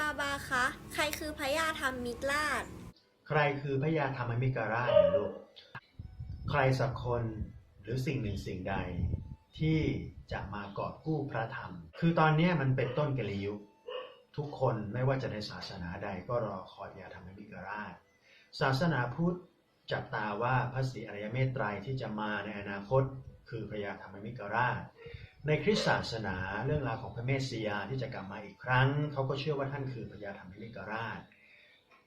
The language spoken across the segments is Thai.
บาบาคะ ใครคือพระยาธรรมมิตรราช ใครคือพระยาธรรมมิกราชลูก ใครสักคนหรือสิ่งหนึ่งสิ่งใด ที่จะมากอบกู้พระธรรม คือตอนนี้มันเป็นต้นกลียุคทุกคนไม่ว่าจะในศาสนาใดก็รอคอยพระยาธรรมมิกราช ศาสนาพุทธจับตาว่าพระศรีอริยเมตไตรที่จะมาในอนาคต คือพระยาธรรมมิกราช ในคริสตศาสนาเรื่องราวของพระเมสสิยาที่จะกลับมาอีกครั้ง เขาก็เชื่อว่าท่านคือพระยาธรรมิกราช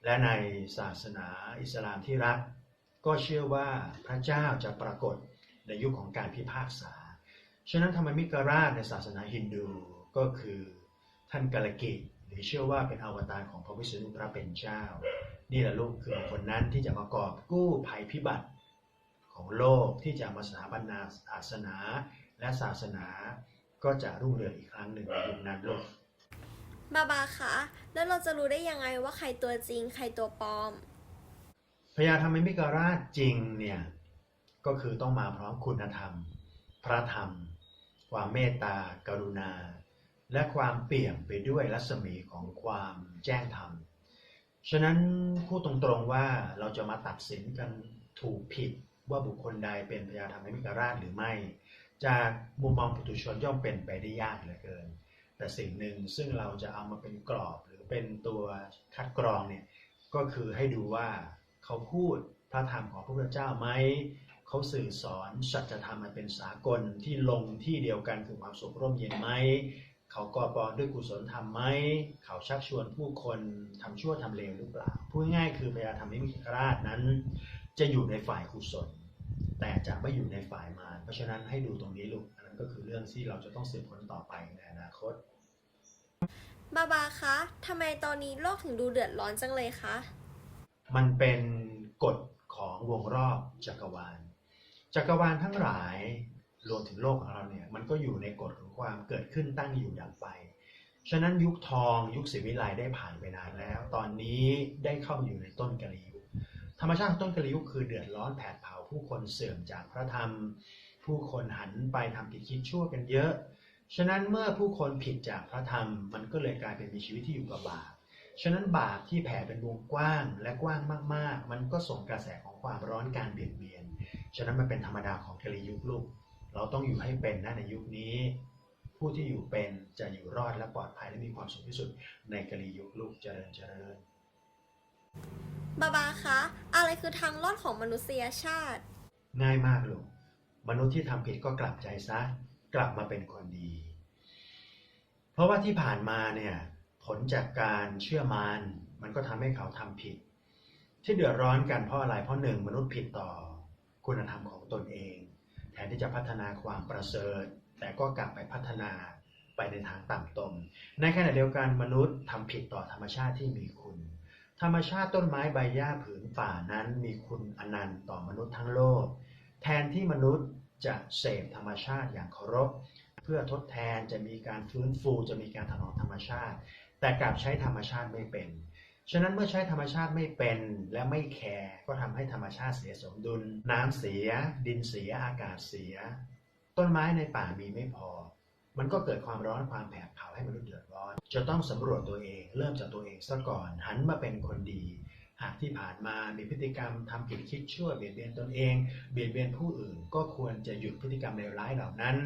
และในศาสนาอิสลามที่รัก ก็เชื่อว่าพระเจ้าจะปรากฏในยุคของการพิพากษา ฉะนั้นธรรมมิกราชในศาสนาฮินดูก็คือท่านกาลกิหรือเชื่อว่าเป็นอวตารของพระวิษณุพระเป็นเจ้า นี่แหละลูกคือคนนั้นที่จะมากอบกู้ภัยพิบัติของโลกที่จะมาสถาปนาศาสนา และศาสนาก็จะรุ่งเรืองอีกครั้งหนึ่งในยุคนั้นลูกบาบาคะแล้วเราจะรู้ได้ยังไงว่าใครตัวจริง ใครตัวปลอม พญาธรรมมิกราชจริงเนี่ยก็คือต้องมาพร้อมคุณธรรม พระธรรม ความเมตตา กรุณา และความเปี่ยมไปด้วยรัศมีของความแจ้งธรรม ฉะนั้นพูดตรงๆว่าเราจะมาตัดสินกันถูกผิดว่าบุคคลใดเป็นพญาธรรมมิกราชหรือไม่ จากมุมมองปุถุชนย่อมเป็นไปได้ยากเหลือเกิน แต่สิ่งหนึ่งซึ่งเราจะเอามาเป็นกรอบหรือเป็นตัวคัดกรองเนี่ยก็คือให้ดูว่าเขาพูดพระธรรมของพระพุทธเจ้าไหมเขาสื่อสอนสัจธรรมมันเป็นสากลที่ลงที่เดียวกันคือความสุขร่มเย็นไหมเขาก่อปอนด้วยกุศลธรรมไหมเขาชักชวนผู้คนทำชั่วทำเลวหรือเปล่าพูดง่ายคือพญาธรรมนิมิตราชนั้น จะอยู่ในฝ่ายกุศล แต่จะไม่อยู่ในฝ่ายมารเพราะฉะนั้นให้ดูตรงนี้ลูกอันนั้นก็คือเรื่องที่เราจะต้องสืบค้นต่อไปในอนาคตบาบาคะทำไมตอนนี้โลกถึงดูเดือดร้อนจังเลยคะ มันเป็นกฎของวงรอบจักรวาล จักรวาลทั้งหลายรวมถึงโลกของเราเนี่ยมันก็อยู่ในกฎของความเกิดขึ้นตั้งอยู่ดับไป ฉะนั้นยุคทองยุคศิวิไลได้ผ่านไปนานแล้ว ตอนนี้ได้เข้ามาอยู่ในต้นกะลียุค ธรรมชาติของต้นกะลียุคคือเดือดร้อนแผดเผาผู้คนเสื่อมจากพระธรรม ผู้คนหันไปทำผิดคิดชั่วกันเยอะ ฉะนั้นเมื่อผู้คนผิดจากพระธรรม มันก็เลยกลายเป็นมีชีวิตที่อยู่กับบาปฉะนั้นบาปที่แผ่เป็นวงกว้างและกว้างมากๆ มันก็ส่งกระแสของความร้อนการเบียดเบียน ฉะนั้นมันเป็นธรรมดาของกะลียุคลูก เราต้องอยู่ให้เป็นนะในยุคนี้ ผู้ที่อยู่เป็นจะอยู่รอดและปลอดภัยและมีความสุขที่สุดในกะลียุคลูกเจริญเจริญ บาบาคะ อะไรคือทางรอดของมนุษยชาติ ง่ายมากลูกมนุษย์ที่ทำผิดก็กลับใจซะ กลับมาเป็นคนดี เพราะว่าที่ผ่านมาเนี่ย ผลจากการเชื่อมานมันก็ทำให้เขาทำผิด ที่เดือดร้อนกันเพราะอะไรเพราะหนึ่งมนุษย์ผิดต่อ คุณธรรมของตนเอง แทนที่จะพัฒนาความประเสริฐ แต่ก็กลับไปพัฒนาไปในทางต่ำตม ในขณะเดียวกันมนุษย์ทำผิดต่อธรรมชาติที่มีคุณ ธรรมชาติต้นไม้ใบหญ้าผืนป่านั้นมีคุณอนันต์ต่อมนุษย์ทั้งโลก แทนที่มนุษย์จะเสพธรรมชาติอย่างเคารพ เพื่อทดแทนจะมีการฟื้นฟูจะมีการถนอมธรรมชาติ แต่กลับใช้ธรรมชาติไม่เป็น ฉะนั้นเมื่อใช้ธรรมชาติไม่เป็นและไม่แคร์ก็ทำให้ธรรมชาติเสียสมดุล น้ำเสีย ดินเสียอากาศเสีย ต้นไม้ในป่ามีไม่พอ มันก็เกิดความร้อนความแผดเผาให้มนุษย์เดือดร้อน จะต้องสำรวจตัวเอง เริ่มจากตัวเองซะก่อน หันมาเป็นคนดี หากที่ผ่านมามีพฤติกรรมทำผิดคิดชั่วเบียดเบียนตนเอง เบียดเบียนผู้อื่น ก็ควรจะหยุดพฤติกรรมเลวร้ายเหล่านั้น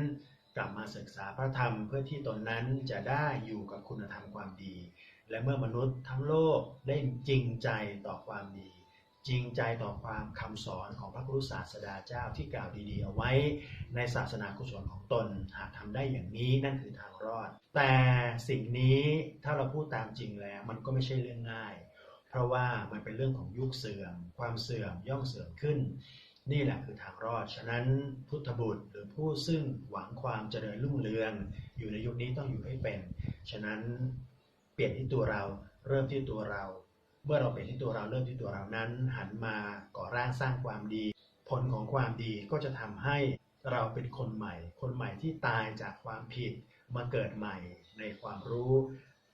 กลับมาศึกษาพระธรรมเพื่อที่ตนนั้นจะได้อยู่กับคุณธรรมความดี และเมื่อมนุษย์ทั้งโลกได้จริงใจต่อความดี จริงใจต่อความคำสอนของพระพุทธศาสดาเจ้าที่กล่าวดีๆเอาไว้ ในศาสนากุศลของตนหากทำได้อย่างนี้นั่นคือทางรอด แต่สิ่งนี้ถ้าเราพูดตามจริงแล้ว มันก็ไม่ใช่เรื่องง่าย เพราะว่ามันเป็นเรื่องของยุคเสื่อม ความเสื่อมย่อมเสื่อมขึ้น นี่แหละคือทางรอด ฉะนั้นพุทธบุตรหรือผู้ซึ่งหวังความเจริญรุ่งเรือง อยู่ในยุคนี้ต้องอยู่ให้เป็น ฉะนั้นเปลี่ยนที่ตัวเราเริ่มที่ตัวเรา เมื่อเราเปลี่ยนที่ตัวเราเริ่มที่ตัวเรานั้น หันมาก่อร่างสร้างความดี ผลของความดีก็จะทำให้เราเป็นคนใหม่ คนใหม่ที่ตายจากความผิดมาเกิดใหม่ในความรู้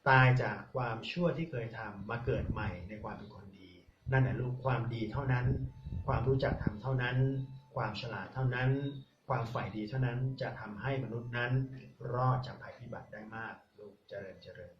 ตายจากความชั่วที่เคยทำมาเกิดใหม่ในความเป็นคนดี นั่นแหละลูกความดีเท่านั้น ความรู้จักทำเท่านั้น ความฉลาดเท่านั้น ความฝ่ายดีเท่านั้นจะทำให้มนุษย์นั้นรอดจากภัยพิบัติได้มาก ลูกเจริญเจริญ